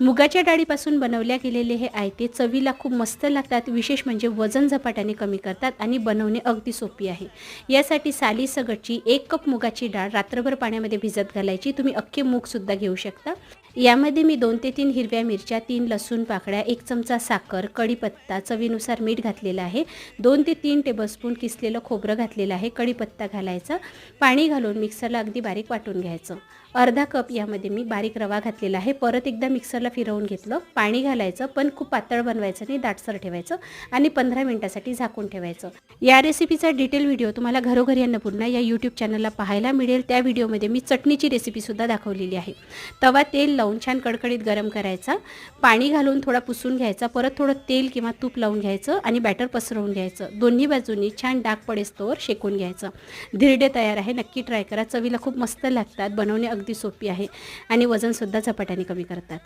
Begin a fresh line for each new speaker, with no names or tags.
मुगाच्या डाळीपासून बनवल्या गेलेले हे आयते चवीला खूप मस्त लागतात. विशेष म्हणजे वजन झपाट्याने कमी करतात आणि बनवणे अगदी सोपी आहे. यासाठी साली सगटची एक कप मुगाची डाळ रात्रभर पाण्यामध्ये भिजत घालायची. तुम्ही अख्खे मूगसुद्धा घेऊ शकता. यामध्ये मी दोन ते तीन हिरव्या मिरच्या तीन लसूण पाकळ्या एक चमचा साखर कढीपत्ता चवीनुसार मीठ घातलेलं आहे. दोन ते तीन टेबलस्पून किसलेलं खोबरं घातलेलं आहे. कढीपत्ता घालायचा. पाणी घालून मिक्सरला अगदी बारीक वाटून घ्यायचं. अर्धा कप यामध्ये मी बारीक रवा घातलेला आहे. परत एकदा मिक्सरला फिरवून घेतलं. पाणी घालायचं पण खूप पातळ बनवायचं नाही. दाटसर ठेवायचं आणि पंधरा मिनिटासाठी झाकून ठेवायचं. या रेसिपीचा डिटेल व्हिडिओ तुम्हाला घरोघरी अन्नपूर्णा या यूट्यूब चॅनलला पाहायला मिळेल. त्या व्हिडिओमध्ये मी चटणीची रेसिपीसुद्धा दाखवलेली आहे. तवा तेल लावून छान कडकडीत गरम करायचा. पाणी घालून थोडा पुसून घ्यायचा. परत थोडं तेल किंवा तूप लावून घ्यायचं आणि बॅटर पसरवून घ्यायचं. दोन्ही बाजूनी छान डाग पडेस्तोवर शेकून घ्यायचं. धिरडे तयार आहे. नक्की ट्राय करा. चवीला खूप मस्त लागतात. बनवणे अगदी सोपी आहे. आणि वजनसुद्धा झपाट्याने कमी करतात.